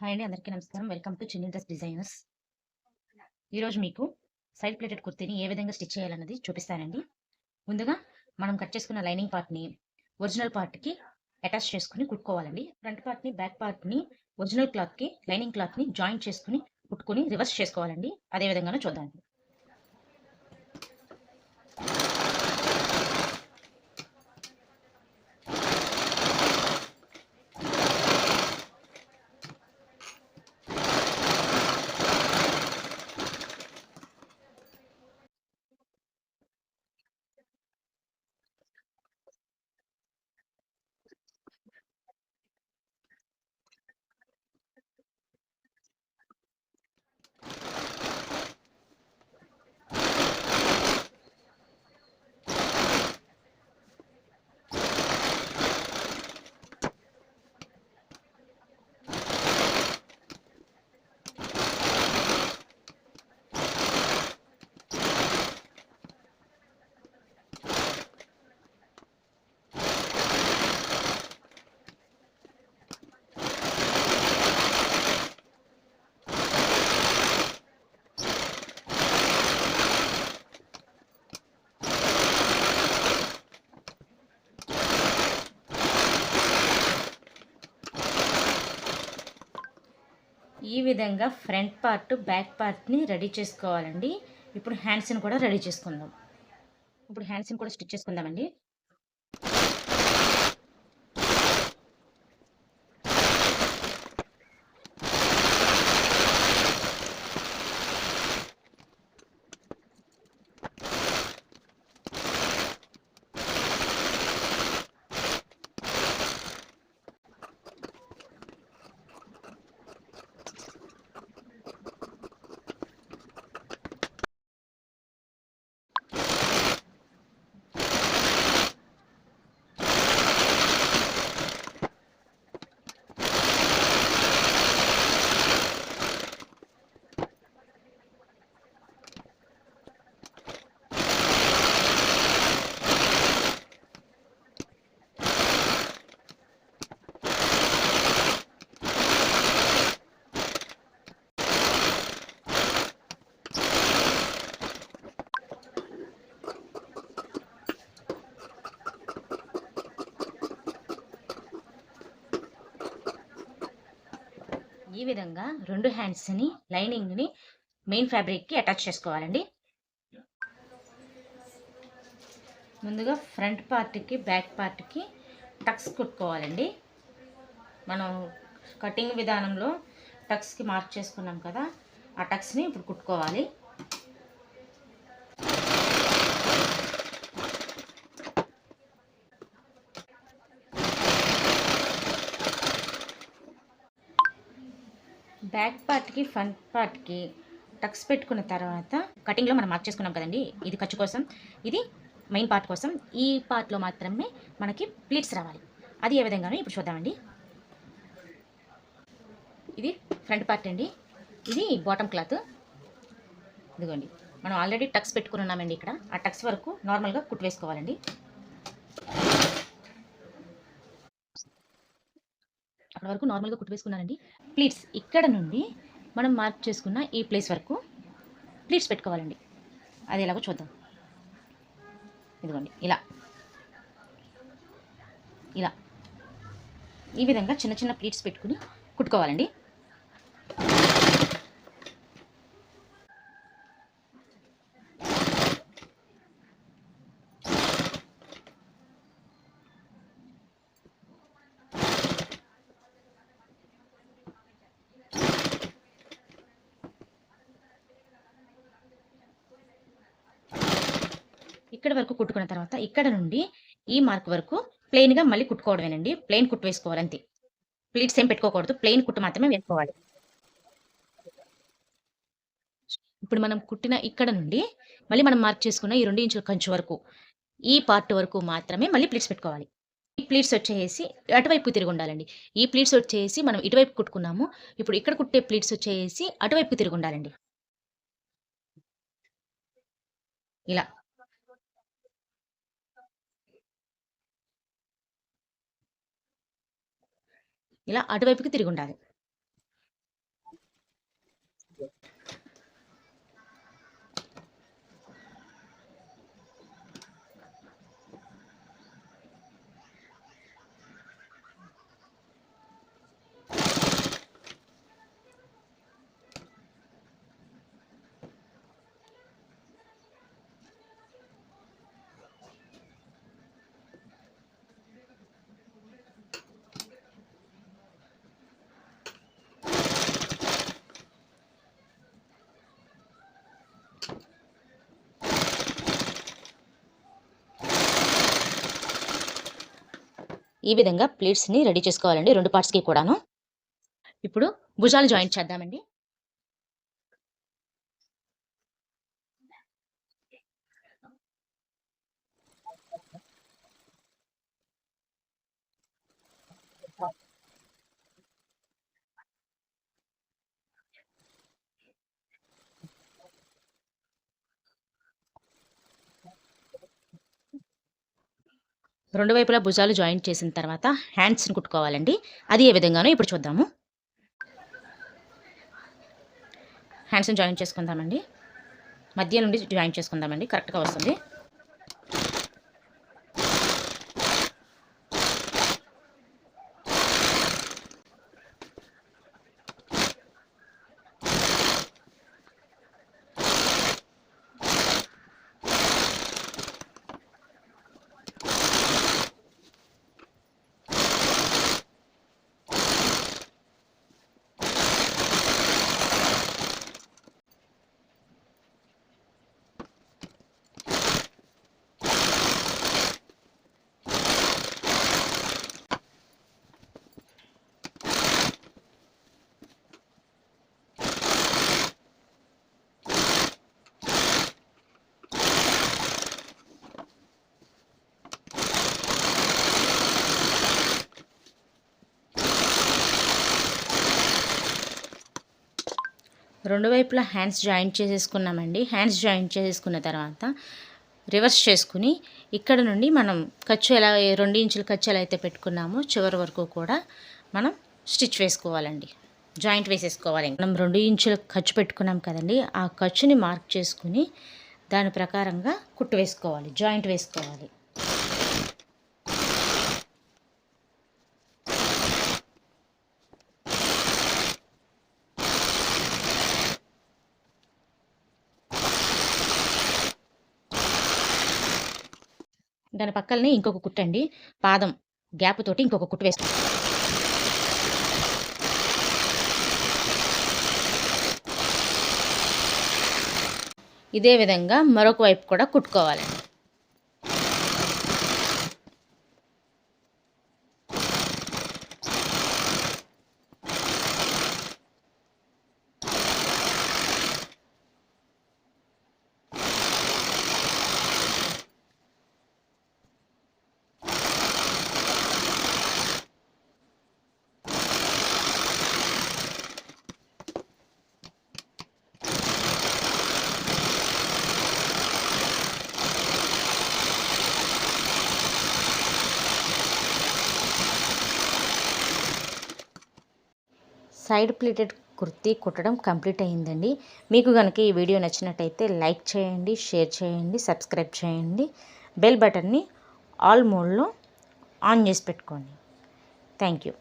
Hi అండి అందరికీ నమస్కారం. Welcome to Chinni dress designers ఈరోజు మీకు సైడ్ ప్లేటెడ్ కుర్తీని ఏ విధంగా స్టిచ్ చేయాలన్నది చూపిస్తానండి. ముందుగా మనం కట్ చేసుకున్న లైనింగ్ పార్ట్ని ఒరిజినల్ పార్ట్కి అటాచ్ చేసుకుని కుట్టుకోవాలండి. ఫ్రంట్ పార్ట్ని బ్యాక్ పార్ట్ని ఒరిజినల్ క్లాత్కి లైనింగ్ క్లాత్ని జాయింట్ చేసుకుని కుట్టుకుని రివర్స్ చేసుకోవాలండి. అదే విధంగానే చూద్దాం. ఈ విధంగా ఫ్రంట్ పార్ట్ బ్యాక్ పార్ట్ని రెడీ చేసుకోవాలండి. ఇప్పుడు హ్యాండ్స్ని కూడా రెడీ చేసుకుందాం. ఇప్పుడు హ్యాండ్స్ని కూడా స్టిచ్ చేసుకుందామండి ఈ విధంగా రెండు హ్యాండ్స్ని లైనింగ్ని మెయిన్ ఫ్యాబ్రిక్కి అటాచ్ చేసుకోవాలండి. ముందుగా ఫ్రంట్ పార్ట్కి బ్యాక్ పార్ట్కి టక్స్ కుట్టుకోవాలండి. మనం కటింగ్ విధానంలో టక్స్కి మార్క్ చేసుకున్నాం కదా ఆ టక్స్ని ఇప్పుడు కుట్టుకోవాలి. బ్యాక్ పార్ట్కి ఫ్రంట్ పార్ట్కి టక్స్ పెట్టుకున్న తర్వాత కటింగ్లో మనం మార్క్ చేసుకున్నాం కదండి ఇది ఖర్చు కోసం. ఇది మెయిన్ పార్ట్ కోసం. ఈ పార్ట్లో మాత్రమే మనకి ప్లీట్స్ రావాలి. అది ఏ విధంగానో ఇప్పుడు చూద్దామండి. ఇది ఫ్రంట్ పార్ట్ అండి. ఇది బాటమ్ క్లాత్. ఇదిగోండి. మనం ఆల్రెడీ టక్స్ పెట్టుకుని ఉన్నామండి ఇక్కడ. ఆ టక్స్ వరకు నార్మల్గా కుట్టు వేసుకోవాలండి. అక్కడ వరకు నార్మల్గా కుట్టివేసుకున్నానండి. ప్లీట్స్ ఇక్కడ నుండి మనం మార్క్ చేసుకున్న ఈ ప్లేస్ వరకు ప్లీట్స్ పెట్టుకోవాలండి. అది ఎలాగో చూద్దాం. ఇదిగోండి ఇలా. ఇలా. ఈ విధంగా చిన్న చిన్న ప్లీట్స్ పెట్టుకుని కుట్టుకోవాలండి. ఇక్కడ వరకు కుట్టుకున్న తర్వాత ఇక్కడ నుండి ఈ మార్క్ వరకు ప్లెయిన్గా మళ్ళీ కుట్టుకోవడమేనండి. ప్లెయిన్ కుట్టు వేసుకోవాలి అంతే. ప్లీట్స్ ఏం పెట్టుకోకూడదు. ప్లెయిన్ కుట్టు మాత్రమే వేసుకోవాలి. ఇప్పుడు మనం కుట్టిన ఇక్కడ నుండి మళ్ళీ మనం మార్క్ చేసుకున్న ఈ రెండు ఇంచుల కంచు వరకు ఈ పార్ట్ వరకు మాత్రమే మళ్ళీ ప్లీట్స్ పెట్టుకోవాలి. ఈ ప్లీట్స్ వచ్చేసి అటువైపు తిరిగి ఉండాలండి. ఈ ప్లీట్స్ వచ్చేసి మనం ఇటువైపు కుట్టుకున్నాము. ఇప్పుడు ఇక్కడ కుట్టే ప్లీట్స్ వచ్చేసి అటువైపు తిరిగి ఉండాలండి. ఇలా. ఇలా అటువైపుకి తిరిగి ఉండాలి ఈ విధంగా ప్లేట్స్ని రెడీ చేసుకోవాలండి. రెండు పార్ట్స్కి కూడాను. ఇప్పుడు భుజాలు జాయింట్ చేద్దామండి. రెండు వైపులా భుజాలు జాయింట్ చేసిన తర్వాత హ్యాండ్స్ని కుట్టుకోవాలండి. అది ఏ విధంగానో ఇప్పుడు చూద్దాము. హ్యాండ్స్ని జాయిన్ చేసుకుందామండి. మధ్య నుండి జాయిన్ చేసుకుందామండి. కరెక్ట్గా వస్తుంది. రెండు వైపులా హ్యాండ్స్ జాయింట్ చేసేసుకున్నామండి. హ్యాండ్స్ జాయింట్ చేసేసుకున్న తర్వాత రివర్స్ చేసుకుని ఇక్కడ నుండి మనం ఖర్చు ఎలా రెండు ఇంచుల ఖర్చు ఎలా అయితే పెట్టుకున్నామో చివరి వరకు కూడా మనం స్టిచ్ వేసుకోవాలండి. జాయింట్ వేసేసుకోవాలి. మనం రెండు ఇంచుల ఖర్చు పెట్టుకున్నాం కదండి. ఆ ఖర్చుని మార్క్ చేసుకుని దాని ప్రకారంగా కుట్టు వేసుకోవాలి. జాయింట్ వేసుకోవాలి. దాని పక్కనే ఇంకొక కుట్టండి. పాదం గ్యాప్ తోటి ఇంకొక కుట్టు వేస్తాం ఇదే విధంగా మరొక వైపు కూడా కుట్టుకోవాలండి. సైడ్ ప్లేటెడ్ కుర్తీ కుట్టడం కంప్లీట్ అయ్యిందండి. మీకు కనుక ఈ వీడియో నచ్చినట్టయితే లైక్ చేయండి షేర్ చేయండి సబ్స్క్రైబ్ చేయండి. బెల్ బటన్ని ఆల్ మోడ్లో ఆన్ చేసి పెట్టుకోండి. Thank you.